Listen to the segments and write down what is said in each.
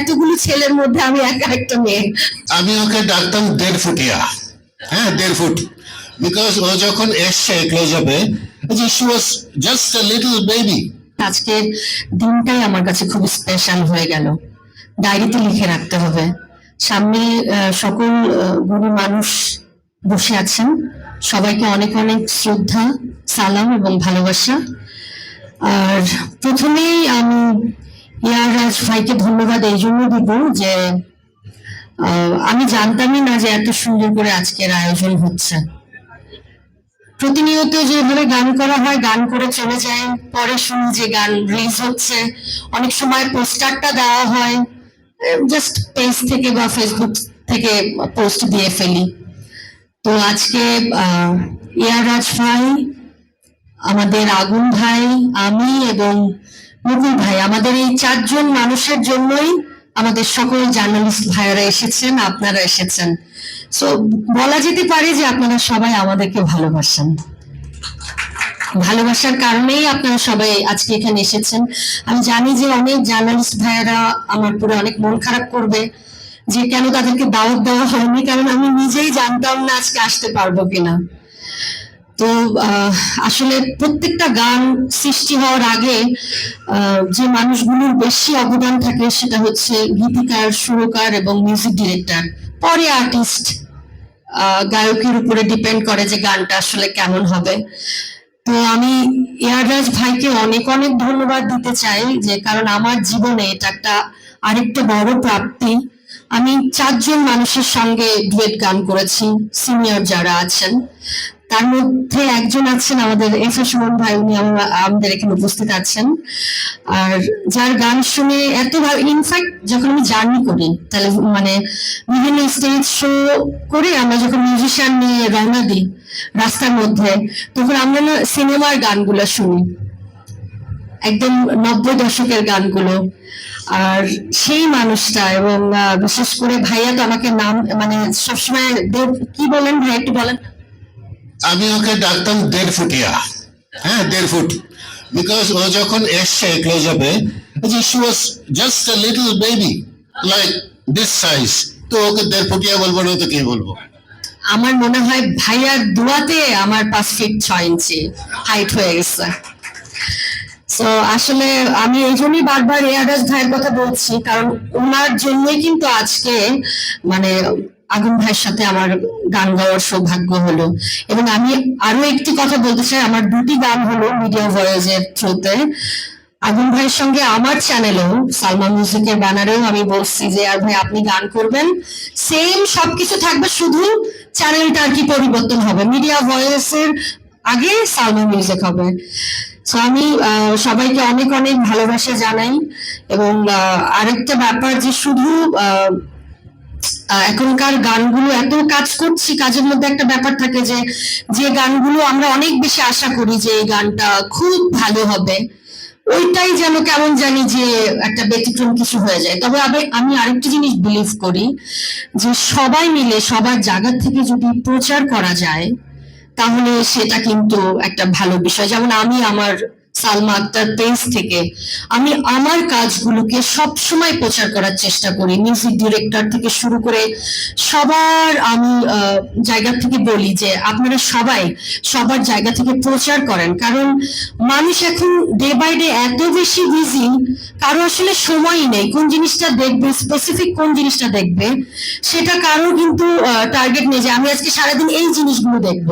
এতগুলো ছেলের মধ্যে আমি একা একটা মেয়ে। আমি ওকে ডাকতাম দেড় ফুটিয়া হ্যাঁ দেড় ফুট। বিকজ ও যখন এসছে ক্লোজ আপে she was just a little baby আজকের দিনটাই আমার কাছে খুব স্পেশাল হয়ে গেল। ডায়েরিতে লিখে রাখতে হবে। সামনে সকল গুণী মানুষ বসে আছেন। সবাইকে অনেক অনেক শ্রদ্ধা সালাম এবং ভালোবাসা। আর প্রথমেই আমি ইয়ার রাজ ভাইকে ধন্যবাদ এই জন্য দিব যে আমি জানতামই না যে এত সুন্দর করে আজকের আয়োজন হচ্ছে। প্রতিনিয়ত যেভাবে গান করা হয়, গান করে চলে যায়, পরে শুনি যে গান রিলিজ হচ্ছে। অনেক সময় পোস্টারটা দেওয়া হয় জাস্ট পেজ থেকে বা ফেসবুক থেকে পোস্ট দিয়ে ফেলি। তো আজকে ইয়ারাজ ভাই, আমাদের আগুন ভাই, আমি এবং মুকুল ভাই, আমাদের এই চারজন মানুষের জন্যই আমাদের সকল জার্নালিস্ট ভাইয়েরা এসেছেন, আপনারা এসেছেন। সো বলা যেতে পারে যে আপনারা সবাই আমাদেরকে ভালোবাসেন। ভালোবাসার কারণেই আপনারা সবাই আজকে এখানে এসেছেন। আমি জানি যে অনেক জার্নালিস্ট ভাইয়েরা আমার পুরো অনেক মন খারাপ করবে যে কেন তাদেরকে দাওয়াত দেওয়া হয়নি, কারণ আমি নিজেই জানতাম না আজকে আসতে পারব কিনা। তো আসলে প্রত্যেকটা গান সৃষ্টি হওয়ার আগে যে মানুষগুলোর বেশি অবদান থাকে সেটা হচ্ছে গীতিকার, সুরকার এবং মিউজিক ডিরেক্টর পরে আর্টিস্ট গায়কের উপরে ডিপেন্ড করে যে গানটা আসলে কেমন হবে। তো আমি ইয়াররাজ ভাইকে অনেক অনেক ধন্যবাদ দিতে চাই যে, কারণ আমার জীবনে এটা একটা আরেকটা বড় প্রাপ্তি। আমি চারজন মানুষের সঙ্গে ডুয়েট গান করেছি সিনিয়র যারা আছেন। তার মধ্যে একজন আছেন আমাদের এফ এ সুমন ভাই, উনি আমাদের এখানে উপস্থিত আছেন। আর যার গান শুনে এত ভালো ইনফ্যাক্ট যখন আমি জার্নি করি, তাহলে মানে বিভিন্ন স্টেজ শো করে আমরা যখন মিউজিশিয়ান নিয়ে রওনা দিই রাস্তার মধ্যে, তখন আমরা না সিনেমার গানগুলো শুনি। একদম নব্বই দশকের গানগুলো। আর সেই মানুষটা এবং বিশেষ করে ভাইয়া তো আমাকে নাম মানে সবসময় দেব- কি বলেন ভাই একটু বলেন? আমি ওকে ডাকতাম দেড় ফুটিয়া হ্যাঁ দেড় ফুট। বিকজ ও যখন এসছে ক্লোজ আপে she was just a little baby like this size তো ওকে দেড় ফুটিয়া বলব না তো কি বলব? আমার মনে হয় ভাইয়ার দোয়াতে আমার পাঁচ ফিট ছয় ইঞ্চি হাইট হয়ে গেছে। তো আসলে আমি এই জন্যই বারবার এয়ারডাস ভাইয়ের কথা বলছি, কারণ ওনার জন্যই কিন্তু আজকে মানে আগুন ভাইয়ের সাথে আমার গান গাওয়ার সৌভাগ্য হলো। এবং আমি আরও একটি কথা বলতে চাই, আমার দুটি গান হলো মিডিয়া ভয়েসের থ্রুতে আগুন ভাইয়ের সঙ্গে আমার চ্যানেলেও সালমা মিউজিকের ব্যানারেও আমি বলছি যে, আর ভাই, আপনি গান করবেন। সেম সবকিছু থাকবে, শুধু চ্যানেলটা আর কি পরিবর্তন হবে। মিডিয়া ভয়েসের আগে সালমা মিউজিক হবে। আমি সবাইকে অনেক অনেক ভালোবাসা জানাই। এবং আরেকটা ব্যাপার যে শুধু এখনকার গানগুলো, এত কাজ করছি, কাজের মধ্যে একটা ব্যাপার থাকে যে যে গানগুলো আমরা অনেক বেশি আশা করি যে এই গানটা খুব ভালো হবে। ওইটাই যেন কেমন জানি যে একটা ব্যতিক্রম কিছু হয়ে যায়। তবে আমি আমি আরেকটা জিনিস বিলিভ করি যে সবাই মিলে, সবার জায়গা থেকে যদি প্রচার করা যায়, তাহলে সেটা কিন্তু একটা ভালো বিষয়। যেমন আমি আমার সালমা আক্তার থেকে। আমি আমার কাজগুলোকে সব সময় প্রচার করার চেষ্টা করি মিউজিক ডিরেক্টর থেকে শুরু করে সবার আমি জায়গা থেকে বলি যে আপনারা সবাই সবার জায়গা থেকে প্রচার করেন। কারণ মানুষ এখন ডে বাই ডে এত বেশি বিজি কারও আসলে সময়ই নেই। কোন জিনিসটা দেখবে স্পেসিফিক কোন জিনিসটা দেখবে, সেটা কারও কিন্তু টার্গেট নেই যে আমি আজকে সারাদিন এই জিনিসগুলো দেখব।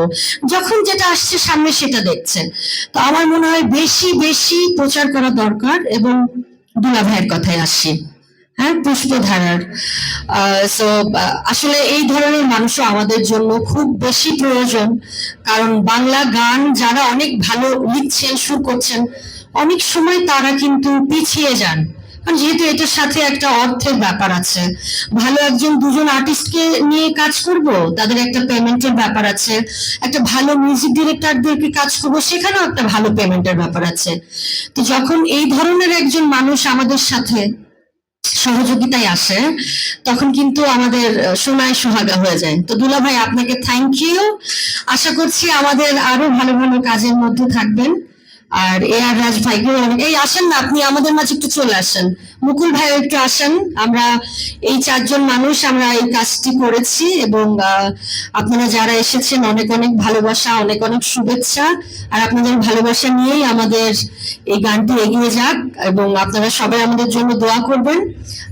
যখন যেটা আসছে সামনে সেটা দেখছে। তো আমার মনে হয় বেশি বেশি বেশি প্রচার করা দরকার এবং দুলা ভাইয়ের কথায় আসি। হ্যাঁ পুষ্পধারার। সো আসলে এই ধরনের মানুষও আমাদের জন্য খুব বেশি প্রয়োজন। কারণ বাংলা গান যারা অনেক ভালো লিখছেন, সুর করছেন, অনেক সময় তারা কিন্তু পিছিয়ে যান। যেহেতু এটার সাথে একটা অর্থের ব্যাপার আছে, ভালো একজন দুজন আর্টিস্টকে নিয়ে কাজ করব? তাদের একটা পেমেন্টের ব্যাপার আছে, একটা ভালো মিউজিক ডিরেক্টরদেরকে কাজ করব? সেখানেও একটা ভালো পেমেন্টের ব্যাপার আছে। তো যখন এই ধরনের একজন মানুষ আমাদের সাথে সহযোগিতায় আসে, তখন কিন্তু আমাদের সোনায় সোহাগা হয়ে যায়। তো দুলা ভাই, আপনাকে থ্যাংক ইউ আশা করছি আমাদের আরও ভালো ভালো কাজের মধ্যে থাকবেন। আর এ আর রাজ ভাই এই আসেন না আপনি আমাদের মাঝে একটু চলে আসেন। মুকুল ভাই, একটু আসেন। আমরা এই চারজন মানুষ, আমরা এই কাজটি করেছি এবং আপনারা যারা এসেছেন, অনেক অনেক ভালোবাসা, অনেক অনেক শুভেচ্ছা। আর আপনাদের ভালোবাসা নিয়েই আমাদের এই গানটি এগিয়ে যাক এবং আপনারা সবাই আমাদের জন্য দোয়া করবেন।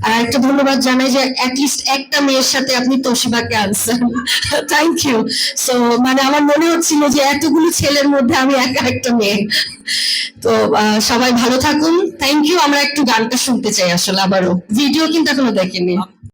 আর একটা ধন্যবাদ জানাই যে অ্যাটলিস্ট একটা মেয়ের সাথে আপনি তোশিবাকে আনছেন। থ্যাংক ইউ সো মানে আমার মনে হচ্ছিল যে, এতগুলো ছেলের মধ্যে আমি একা একটা মেয়ে। তো সবাই ভালো থাকুন। থ্যাংক ইউ আমরা একটু গানটা শুনতে চাই আসলে আবারও। ভিডিও কিন্তু এখনও দেখিনি।